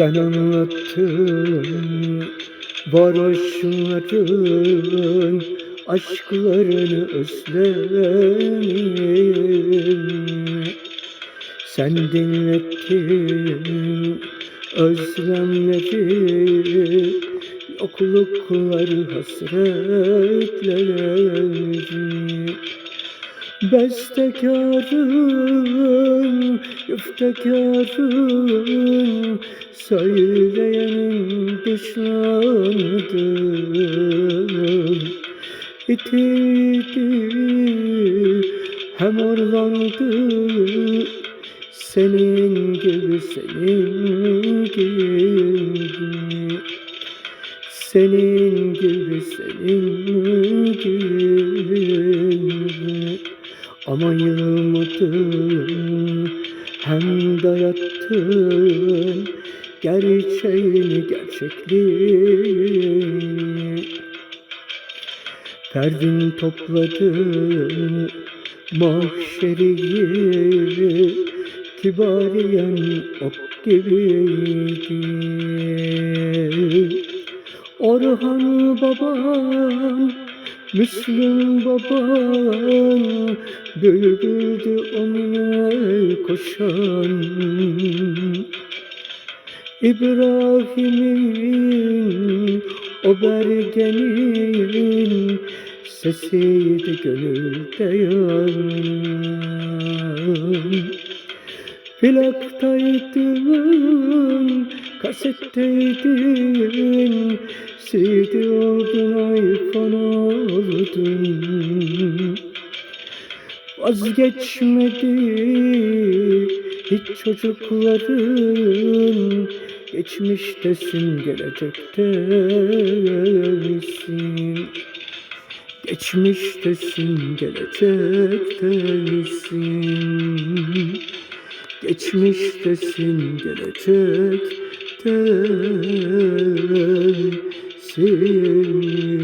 Sen anlattın varoşların aşklarını özledim Sen dinlettin özlemleri yoklukları hasretleri Bestekarım, güftekarım Söyleyenin düşmanıdır İtildi, hem orlandı Senin gibi, senin gibi senin gibi senin gibi ama yılmadın hem dayattın gerçeğini gerçekliğini. Ferdin topladı mahşeriyi Kibariyen ok gibiydi. Orhan baban, Müslüm baban Bülbüldü onunla koşan. İbrahim'in o bergenin Sesiydi gönülde yanan Plaktaydın, kasetteydin CD oldun, iPhone oldun. Vazgeçmedi hiç çocukların. Geçmiştesin, gelecektesin Geçmiştesin, gelecektesin Geçmiştesin, gelecektesin Ara